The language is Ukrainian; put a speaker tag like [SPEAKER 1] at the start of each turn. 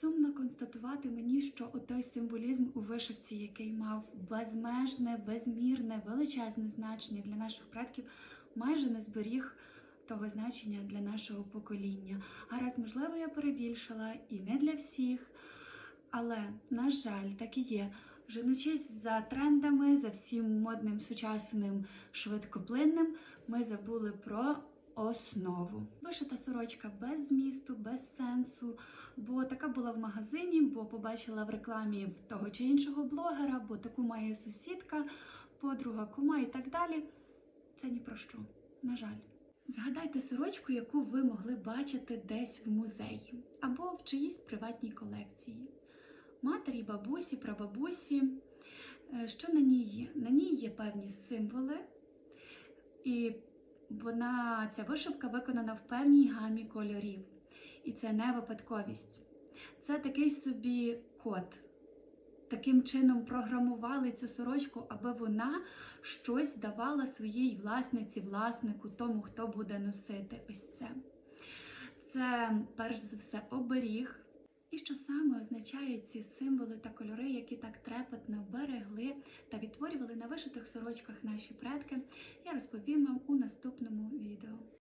[SPEAKER 1] Сумно констатувати мені, що той символізм у вишивці, який мав безмежне, безмірне, величезне значення для наших предків, майже не зберіг того значення для нашого покоління. А раз, можливо, я перебільшила і не для всіх. Але, на жаль, так і є. Женучись за трендами, за всім модним, сучасним, швидкоплинним, ми забули про основу. Вишита сорочка без змісту, без сенсу, бо така була в магазині, бо побачила в рекламі того чи іншого блогера, бо таку має сусідка, подруга, кума і так далі. Це ні про що, на жаль. Згадайте сорочку, яку ви могли бачити десь в музеї або в чиїсь приватній колекції. Матері, бабусі, прабабусі. Е, Що на ній є? На ній є певні символи, і вона, ця вишивка виконана в певній гамі кольорів. І це не випадковість. Це такий собі код. Таким чином програмували цю сорочку, аби вона щось давала своїй власниці, власнику, тому, хто буде носити ось це. Це, перш за все, оберіг. І що саме означають ці символи та кольори, які так трепетно берегли та відтворювали на вишитих сорочках наші предки, я розповім вам у наступному відео.